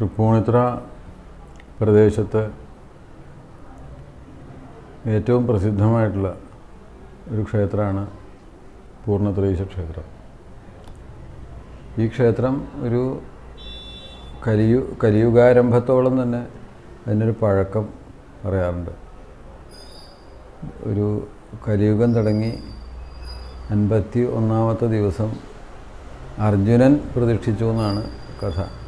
തൃപ്പൂണിത്തുറ പ്രദേശത്ത് ഏറ്റവും പ്രസിദ്ധമായിട്ടുള്ള ഒരു ക്ഷേത്രമാണ് പൂർണത്രയീശ ക്ഷേത്രം. ഈ ക്ഷേത്രം ഒരു കലിയു കലിയുഗാരംഭത്തോളം തന്നെ അതിനൊരു പഴക്കം പറയാറുണ്ട്. ഒരു കലിയുഗം തുടങ്ങി അൻപത്തി ഒന്നാമത്തെ ദിവസം അർജുനൻ പ്രതിഷ്ഠിച്ചു എന്നാണ് കഥ.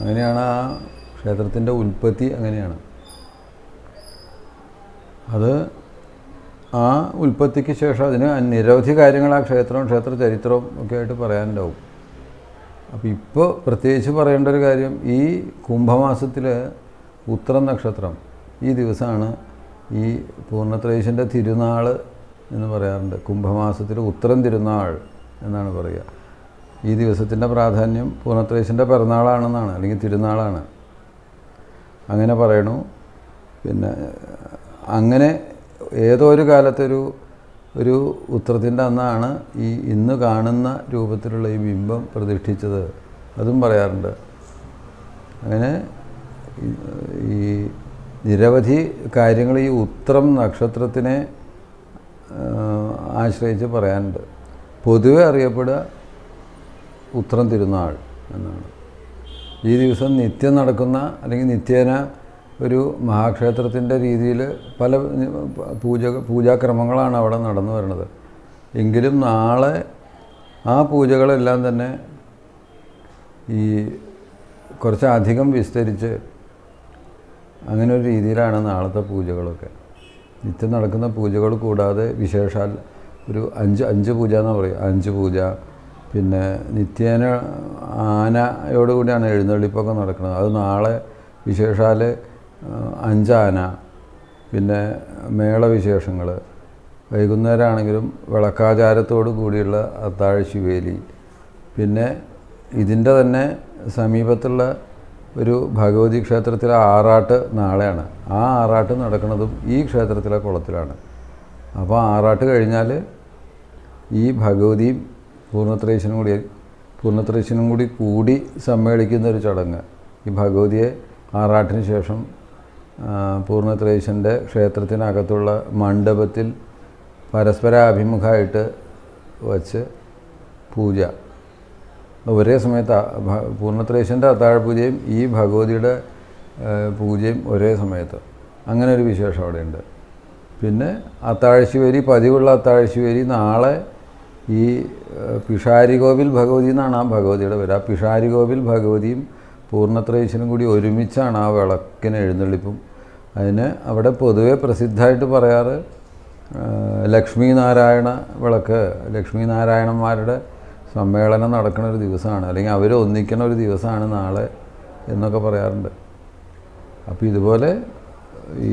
അങ്ങനെയാണ് ആ ക്ഷേത്രത്തിന്റെ ഉൽപ്പത്തി അങ്ങനെയാണ്. അത് ആ ഉൽപ്പത്തിക്ക് ശേഷം അതിന് നിരവധി കാര്യങ്ങൾ ആ ക്ഷേത്രവും ക്ഷേത്ര ചരിത്രവും ഒക്കെ ആയിട്ട് പറയാനുണ്ടാവും. അപ്പോൾ ഇപ്പോൾ പ്രത്യേകിച്ച് പറയേണ്ട ഒരു കാര്യം ഈ കുംഭമാസത്തിൽ ഉത്തരം നക്ഷത്രം ഈ ദിവസമാണ് ഈ പൂർണത്രേശന്റെ തിരുനാൾ എന്ന് പറയാറുണ്ട്. കുംഭമാസത്തിൽ ഉത്തരം തിരുനാൾ എന്നാണ് പറയുക. ഈ ദിവസത്തിന്റെ പ്രാധാന്യം പൂർണത്രേശന്റെ പിറന്നാളാണെന്നാണ് അല്ലെങ്കിൽ തിരുനാളാണ്. അങ്ങനെ പറയണു. പിന്നെ അങ്ങനെ ഏതോ ഒരു കാലത്തൊരു ഒരു ഉത്രത്തിന്റെ അന്നാണ് ഈ ഇന്ന് കാണുന്ന രൂപത്തിലുള്ള ഈ ബിംബം പ്രതിഷ്ഠിച്ചത്. അതും പറയാറുണ്ട്. അങ്ങനെ ഈ- നിരവധി കാര്യങ്ങൾ ഈ ഉത്രം നക്ഷത്രത്തിനെ ആശ്രയിച്ച് പറയാനുണ്ട്. പൊതുവെ അറിയപ്പെടുക ഉത്രം തിരുനാൾ എന്നാണ്. ഈ ദിവസം നിത്യം നടക്കുന്ന അല്ലെങ്കിൽ നിത്യേന ഒരു മഹാക്ഷേത്രത്തിന്റെ രീതിയിൽ പല പൂജ പൂജാക്രമങ്ങളാണ് അവിടെ നടന്നു വരുന്നത്. എങ്കിലും നാളെ ആ പൂജകളെല്ലാം തന്നെ ഈ കുറച്ചധികം വിസ്തരിച്ച് അങ്ങനെ ഒരു രീതിയിലാണ് നാളത്തെ പൂജകളൊക്കെ. നിത്യം നടക്കുന്ന പൂജകൾ കൂടാതെ വിശേഷാൽ ഒരു അഞ്ച് അഞ്ച് പൂജ എന്ന് പറയും അഞ്ച് പൂജ പിന്നെ നിത്യേന ആനയോടുകൂടിയാണ് എഴുന്നള്ളിപ്പൊക്കെ നടക്കുന്നത്. അത് നാളെ വിശേഷാൽ അഞ്ചാന പിന്നെ മേളവിശേഷങ്ങൾ വൈകുന്നേരമാണെങ്കിലും വിളക്കാചാരത്തോടു കൂടിയുള്ള അത്താഴ ശിവേലി പിന്നെ ഇതിന്റെ തന്നെ സമീപത്തുള്ള ഒരു ഭഗവതി ക്ഷേത്രത്തിലെ ആറാട്ട് നാളെയാണ്. ആ ആറാട്ട് നടക്കുന്നതും ഈ ക്ഷേത്രത്തിലെ കുളത്തിലാണ്. അപ്പോൾ ആറാട്ട് കഴിഞ്ഞാൽ ഈ ഭഗവതിയും പൂർണത്രേശനും കൂടി പൂർണത്രേശനും കൂടി കൂടി സമ്മേളിക്കുന്ന ഒരു ചടങ്ങ്. ഈ ഭഗവതിയെ ആറാട്ടിന് ശേഷം പൂർണത്രേശന്റെ ക്ഷേത്രത്തിനകത്തുള്ള മണ്ഡപത്തിൽ പരസ്പരാഭിമുഖമായിട്ട് വച്ച് പൂജ. ഒരേ സമയത്ത് ആ ഭ- പൂർണത്രേശന്റെ അത്താഴ പൂജയും ഈ ഭഗവതിയുടെ പൂജയും ഒരേ സമയത്ത്. അങ്ങനെ ഒരു വിശേഷം അവിടെയുണ്ട്. പിന്നെ അത്താഴശിവേരി പതിവുള്ള അത്താഴശിവേരി നാളെ ഈ പിഷാരികോവിൽ ഭഗവതി എന്നാണ് ആ ഭഗവതിയുടെ പേര്. ആ പിഷാരികോവിൽ ഭഗവതിയും പൂർണത്രേശനും കൂടി ഒരുമിച്ചാണ് ആ വിളക്കിന് എഴുന്നള്ളിപ്പും. അതിന് അവിടെ പൊതുവെ പ്രസിദ്ധമായിട്ട് പറയാറ് ലക്ഷ്മി നാരായണ വിളക്ക് ലക്ഷ്മി നാരായണന്മാരുടെ സമ്മേളനം നടക്കുന്ന ഒരു ദിവസമാണ്. അല്ലെങ്കിൽ അവർ ഒന്നിക്കുന്ന ഒരു ദിവസമാണ് നാളെ എന്നൊക്കെ പറയാറുണ്ട്. അപ്പോൾ ഇതുപോലെ ഈ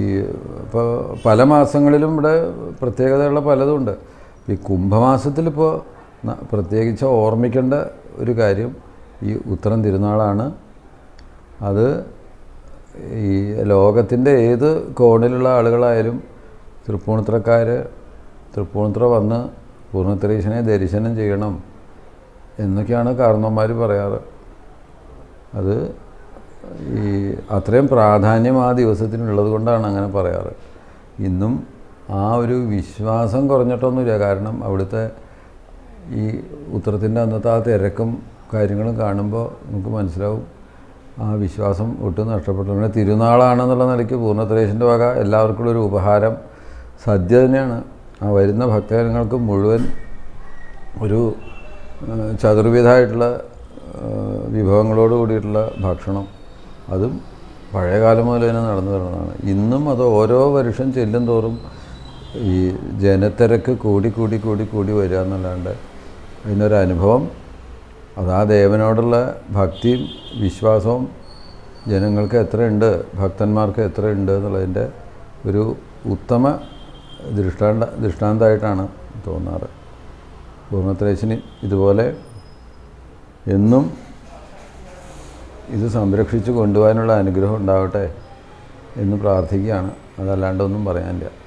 ഇപ്പോൾ പല മാസങ്ങളിലും ഇവിടെ പ്രത്യേകതയുള്ള പലതുണ്ട് ഈ കുംഭമാസത്തിലിപ്പോൾ പ്രത്യേകിച്ച് ഓർമ്മിക്കേണ്ട ഒരു കാര്യം ഈ ഉത്തരം തിരുനാളാണ്. അത് ഈ ലോകത്തിന്റെ ഏത് കോണിലുള്ള ആളുകളായാലും തൃപ്പൂണിത്രക്കാർ തൃപ്പൂണിത്ര വന്ന് പൂർണത്രീശനെ ദർശനം ചെയ്യണം എന്നൊക്കെയാണ് കാരണവന്മാർ പറയാറ്. അത് ഈ അത്രയും പ്രാധാന്യം ആ ദിവസത്തിനുള്ളത് കൊണ്ടാണ് അങ്ങനെ പറയാറ്. ഇന്നും ആ ഒരു വിശ്വാസം കുറഞ്ഞിട്ടൊന്നുമില്ല. കാരണം അവിടുത്തെ ഈ ഉത്തരത്തിന്റെ അന്നത്തെ ആ തിരക്കും കാര്യങ്ങളും കാണുമ്പോൾ നമുക്ക് മനസ്സിലാവും ആ വിശ്വാസം ഒട്ടും നഷ്ടപ്പെട്ടു. പിന്നെ തിരുനാളാണെന്നുള്ള നിലയ്ക്ക് പൂർണത്രേശന്റെ വക എല്ലാവർക്കും ഒരു ഉപഹാരം സദ്യ തന്നെയാണ്. ആ വരുന്ന ഭക്തജനങ്ങൾക്ക് മുഴുവൻ ഒരു ചതുർവിധമായിട്ടുള്ള വിഭവങ്ങളോട് കൂടിയിട്ടുള്ള ഭക്ഷണം. അതും പഴയ കാലം മുതൽ തന്നെ നടന്നു വരുന്നതാണ്. ഇന്നും അത് ഓരോ വർഷം ചെല്ലും തോറും ഈ ജനത്തിരക്ക് കൂടി കൂടി കൂടി കൂടി വരിക എന്നല്ലാണ്ട് അതിനൊരു അനുഭവം. അത് ആ ദേവനോടുള്ള ഭക്തിയും വിശ്വാസവും ജനങ്ങൾക്ക് എത്രയുണ്ട് ഭക്തന്മാർക്ക് എത്രയുണ്ട് എന്നുള്ളതിന്റെ ഒരു ഉത്തമ ദൃഷ്ടാന്ത ദൃഷ്ടാന്തമായിട്ടാണ് തോന്നാറ്. പൂർണത്രേശന് ഇതുപോലെ എന്നും ഇത് സംരക്ഷിച്ച് കൊണ്ടുപോകാനുള്ള അനുഗ്രഹം ഉണ്ടാവട്ടെ എന്ന് പ്രാർത്ഥിക്കുകയാണ്. അതല്ലാണ്ടൊന്നും പറയാനില്ല.